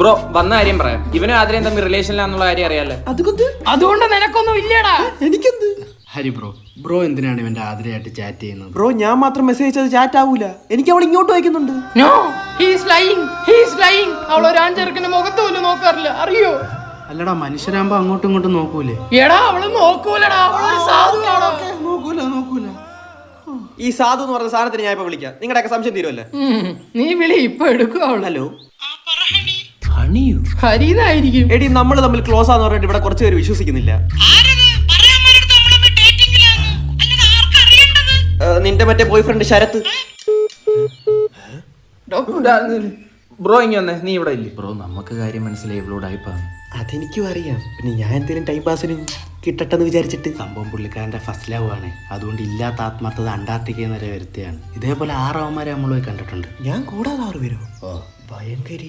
Bro വന്ന കാര്യം പറയാം. ഇവനും ആദ്യം തമ്മിൽ റിലേഷനിലാന്നുള്ള കാര്യം അറിയാലോ? അതുകൊണ്ട്? അതുകൊണ്ട് നിനക്കൊന്നും ഇല്ലടാ. എനിക്കെന്ത്? ഹരി ബ്രോ ബ്രോ എന്തിനാണ് ഇവന്റെ ആതിരയായിട്ട് ചാറ്റ് ചെയ്യുന്നത്? ബ്രോ ഞാൻ മാത്രം മെസ്സേജ് അയച്ചത് ചാറ്റ് ആവൂല. എനിക്ക് അവൾ ഇങ്ങോട്ട് അയക്കുന്നുണ്ട് no he's lying he's lying അവൾ ഒരു ആഞ്ചെറുക്കന്റെ മുഖത്ത് പോലും നോക്കാറില്ല. അറിയോ? അല്ലടാ മനുഷ്യരാകുമ്പോ അങ്ങോട്ടും ഇങ്ങോട്ടും നോക്കൂലേ? എടാ അവൾ നോക്കൂലടാ. അവളൊരു സാധുവാണോ. നോക്കൂല നോക്കൂല. ഈ സാധു എന്ന് പറഞ്ഞ സാധനത്തിന് ഞാൻ ഇപ്പൊ വിളിക്കാം. നിങ്ങളുടെയൊക്കെ സംശയം തീരുമല്ലേ. നീ വിളി ഇപ്പൊ എടുക്കും ഹലോ? ഹണിയോ ഹരിതായിരിക്കും എടി നമ്മൾ തമ്മിൽ ക്ലോസ് ആന്ന് പറഞ്ഞിട്ട് ഇവിടെ കുറച്ച് പേര് വിശ്വസിക്കുന്നില്ല. നിന്റെ മറ്റേ ബോയ് ഫ്രണ്ട് ശരത്ത് ബ്രോ ഇങ്ങ വന്നേ. നീ ഇവിടെ ഇല്ലേ? ബ്രോ നമുക്ക് കാര്യം മനസ്സിലായി. ഇവളോട് ആയിപ്പാണ് അതെനിക്കും അറിയാം. പിന്നെ ഞാൻ എന്തെങ്കിലും ടൈം പാസിന് കിട്ടട്ടെന്ന് വിചാരിച്ചിട്ട്. സംഭവം പുള്ളിക്കാരന്റെ ഫസ്റ്റ് ലവ് ആണ്. അതുകൊണ്ട് ഇല്ലാത്ത ആത്മാർത്ഥത അന്റാർട്ടിക്കയിൽ വരെ വരുത്തിയാണ്. ഇതേപോലെ ആറവന്മാരെ നമ്മൾ പോയി കണ്ടിട്ടുണ്ട്. ഞാൻ കൂടാതെ ആറ് പേരോ? ഭയങ്കരി.